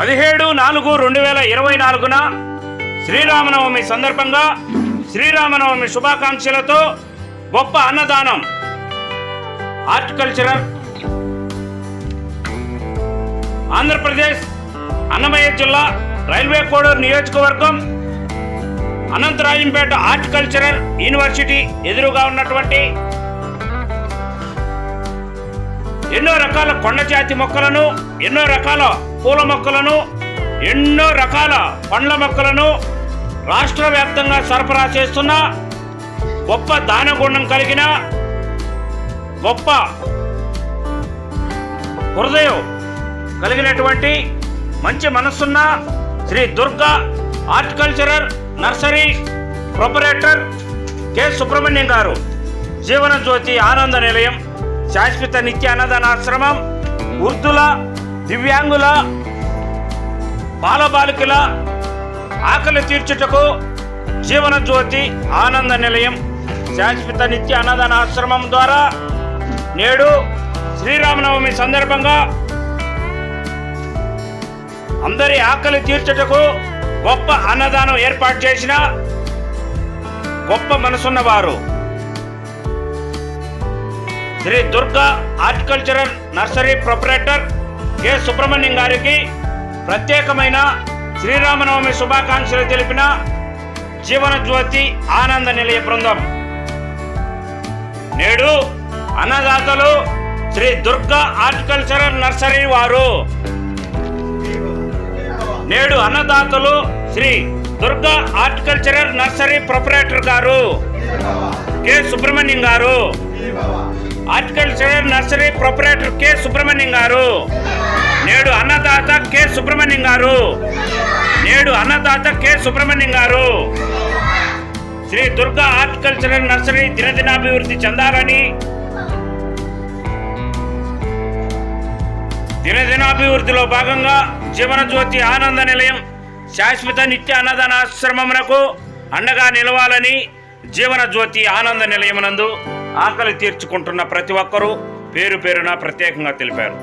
పదిహేడు నాలుగు రెండు వేల ఇరవై నాలుగున శ్రీరామనవమి సందర్భంగా శ్రీరామనవమి శుభాకాంక్షలతో గొప్ప అన్నదానం. హార్టికల్చరల్ ఆంధ్రప్రదేశ్ అన్నమయ్య జిల్లా రైల్వే కోడూరు నియోజకవర్గం అనంతరాజంపేట హార్టికల్చరల్ యూనివర్సిటీ ఎదురుగా ఉన్నటువంటి ఎన్నో రకాల కొండ జాతి మొక్కలను ఎన్నో రకాల పూల మొక్కలను ఎన్నో రకాల పండ్ల మొక్కలను రాష్ట్ర వ్యాప్తంగా సరఫరా చేస్తున్న గొప్ప దానగుణం కలిగిన గొప్ప హృదయం కలిగినటువంటి మంచి మనస్సున్న Sri Durga horticultural nursery proprietor K Subrahmanyam garu. Jeevan Jyoti ఆనంద నిలయం. శాశ్వత నిత్య అన్నదానాశ్రమం వృద్ధుల దివ్యాంగుల బాలబాలికల ఆకలి తీర్చుటకు జీవన జ్యోతి ఆనంద నిలయం. శాశ్వత నిత్య అన్నదాన ఆశ్రమం ద్వారా నేడు శ్రీరామనవమి సందర్భంగా అందరి ఆకలి తీర్చుటకు గొప్ప అన్నదానం ఏర్పాటు చేసిన గొప్ప మనసున్నవారు. Sri Durga horticultural nursery proprietor K. Subrahmanyam గారికి ప్రత్యేకమైన శ్రీరామనవమి శుభాకాంక్షలు తెలిపిన జీవనజ్యోతి ఆనంద నిలయ బృందం. నేడు అన్నదాతలు శ్రీ దుర్గా హార్టికల్చరల్ నర్సరీ వారు. నేడు అన్నదాతలు Sri Durga horticultural nursery proprietor garu K. Subrahmanyam garu. Horticulture nursery proprietor K Subrahmanyam garu. నేడు అన్నదాత కె సుబ్రహ్మణ్యం గారు. నేడు అన్నదాత కె సుబ్రహ్మణ్యం గారు. శ్రీ దుర్గా హార్టికల్చరల్ నర్సరీ దినదినాభివృద్ధి చెందాలని దినదినాభివృద్ధిలో భాగంగా జీవన జ్యోతి ఆనంద నిలయం శాశ్వత నిత్య అన్నదానాశ్రమమునకు అండగా నిలవాలని జీవన జ్యోతి ఆనంద నిలయమునందు ఆకలి తీర్చుకుంటున్న ప్రతి ఒక్కరూ పేరు పేరున ప్రత్యేకంగా తెలిపారు.